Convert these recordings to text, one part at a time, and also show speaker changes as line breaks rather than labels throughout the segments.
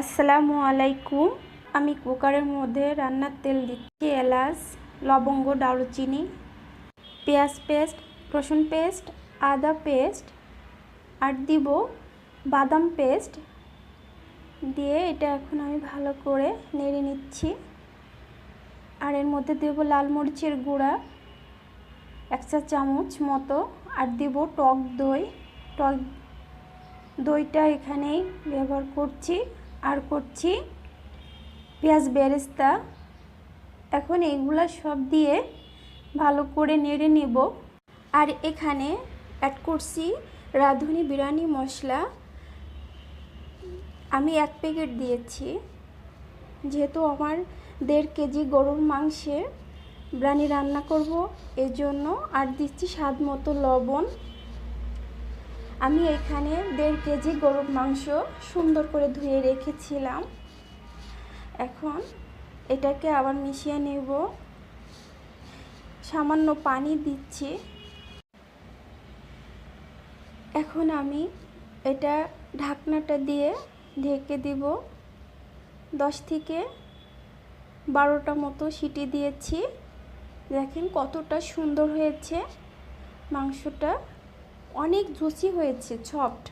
আসসালামু আলাইকুম। আমি কুকারের মধ্যে রান্নার তেল দিচ্ছি, এলাচ, লবঙ্গ, দারুচিনি, পেঁয়াজ পেস্ট, রসুন পেস্ট, আদা পেস্ট, আর দিব বাদাম পেস্ট। দিয়ে এটা এখন আমি ভালো করে নেড়ে নিচ্ছি। আর এর মধ্যে দেবো লাল মরিচের গুঁড়া, এক চা চামচ মতো। আর দিব টক দই। টক দইটা এখানেই ব্যবহার করছি। আর করছি পেঁয়াজ বেরেস্তা। এখন এইগুলা সব দিয়ে ভালো করে নেড়ে নেব। আর এখানে অ্যাড করছি রাঁধুনি বিরিয়ানি মশলা। আমি এক প্যাকেট দিয়েছি। যেহেতু আমার দেড় কেজি গরুর মাংসে বিরিয়ানি রান্না করব, এজন্য আর দিচ্ছি স্বাদ মতো লবণ। আমি এখানে দেড় কেজি গরুর মাংস সুন্দর করে ধুয়ে রেখেছিলাম। এখন এটাকে আবার মিশিয়ে নেব। সামান্য পানি দিচ্ছি। এখন আমি এটা ঢাকনাটা দিয়ে ঢেকে দিব। দশ থেকে বারোটা মতো সিটি দিয়েছি। দেখেন কতটা সুন্দর হয়েছে মাংসটা। অনেক জুসি হয়েছে সফট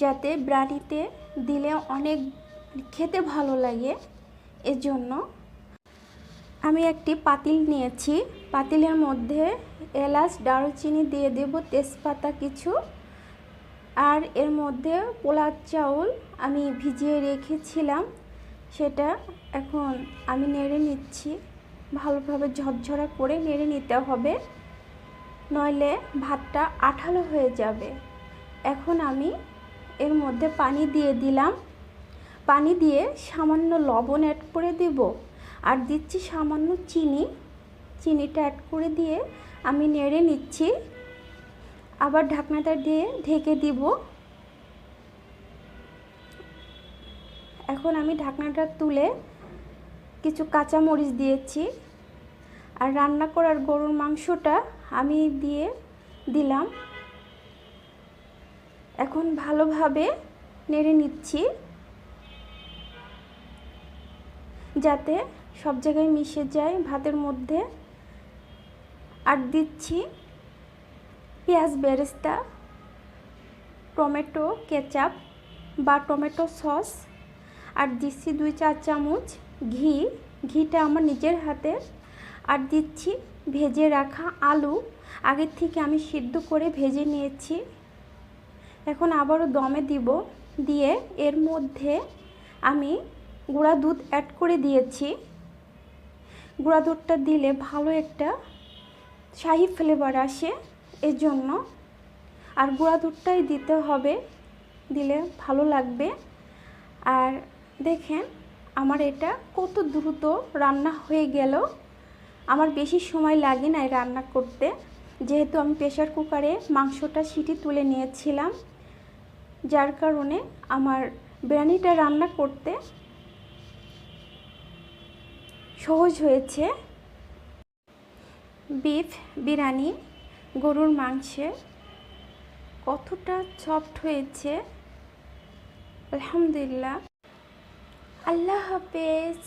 যাতে ব্রানিতে দিলে অনেক খেতে ভালো লাগে। এজন্য আমি একটি পাতিল নিয়েছি। পাতিলের মধ্যে এলাচ, দারুচিনি দিয়ে দেব, তেজপাতা কিছু। আর এর মধ্যে পোলার চাউল আমি ভিজিয়ে রেখেছিলাম। সেটা এখন আমি নেড়ে নিচ্ছি। ভালোভাবে ঝরঝরা করে নেড়ে নিতে হবে। নইলে ভাতটা আঠালো হয়ে যাবে। এখন আমি এর মধ্যে পানি দিয়ে দিলাম। পানি দিয়ে সামান্য লবণ অ্যাড করে দেব। আর দিচ্ছি সামান্য চিনি। চিনিটা অ্যাড করে দিয়ে আমি নেড়ে নিচ্ছি। আবার ঢাকনাটা দিয়ে ঢেকে দিব। এখন আমি ঢাকনাটা তুলে কিছু কাঁচা মরিচ দিয়েছি। আর রান্না করার গরুর মাংসটা আমি দিয়ে দিলাম। এখন ভালোভাবে নেড়ে নিচ্ছি। যাতে সব জায়গায় মিশে যায়। ভাতের মধ্যে আর দিচ্ছি পেঁয়াজ বেরেস্তা, টমেটো, কেচাপ বা টমেটো সস। আর দিচ্ছি দুই চার চামচ ঘি। ঘিটা আমার নিজের হাতের আর দিচ্ছি ভেজে রাখা আলু। আগের থেকে আমি সিদ্ধ করে ভেজে নিয়েছি। এখন আবারও দমে দিব। দিয়ে এর মধ্যে আমি গুঁড়া দুধ অ্যাড করে দিয়েছি। গুঁড়া দুধটা দিলে ভালো একটা শাহি ফ্লেভার আসে এর জন্য আর গুঁড়া দুধটাই দিতে হবে, দিলে ভালো লাগবে। আর দেখেন, আমার এটা কত দ্রুত রান্না হয়ে গেল। আমার বেশি সময় লাগে না রান্না করতে। যেহেতু আমি প্রেশার কুকারে মাংসটা সিটি তুলে নিয়েছিলাম, যার কারণে আমার বিরিয়ানিটা রান্না করতে সহজ হয়েছে। বিফ বিরিয়ানি, গরুর মাংসে কতটা সফট হয়েছে। আলহামদুলিল্লাহ। আল্লাহ হাফেজ।